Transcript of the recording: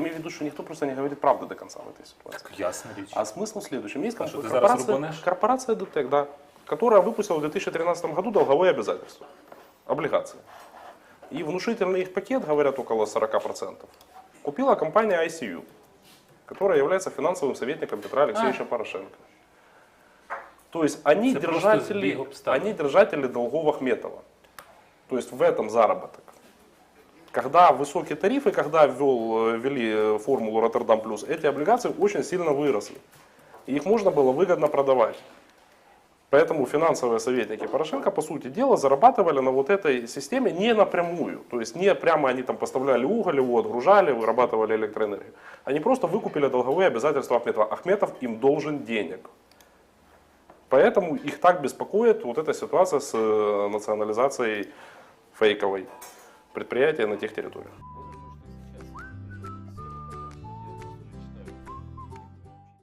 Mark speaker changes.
Speaker 1: имею в виду, что никто просто не говорит правды до конца в этой ситуации.
Speaker 2: Так, ясна річ.
Speaker 1: А смысл в следующем. Есть
Speaker 2: А
Speaker 1: корпорация, корпорация ДТЭК, да, которая выпустила в 2013 году долговые обязательства, облигации. И внушительный их пакет, говорят, около 40%, купила компания ICU, которая является финансовым советником Петра Алексеевича Порошенко. То есть они
Speaker 2: Это
Speaker 1: держатели, они держатели долгов Ахметова. То есть в этом заработок. Когда высокие тарифы, когда ввел, э, ввели э, формулу Роттердам плюс, эти облигации очень сильно выросли. И их можно было выгодно продавать. Поэтому финансовые советники Порошенко, по сути дела, зарабатывали на вот этой системе не напрямую. То есть не прямо они там поставляли уголь, его отгружали, вырабатывали электроэнергию. Они просто выкупили долговые обязательства Ахметова. Ахметов им должен денег. Поэтому их так беспокоит вот эта ситуация с э, национализацией фейковой предприятия на тех территориях.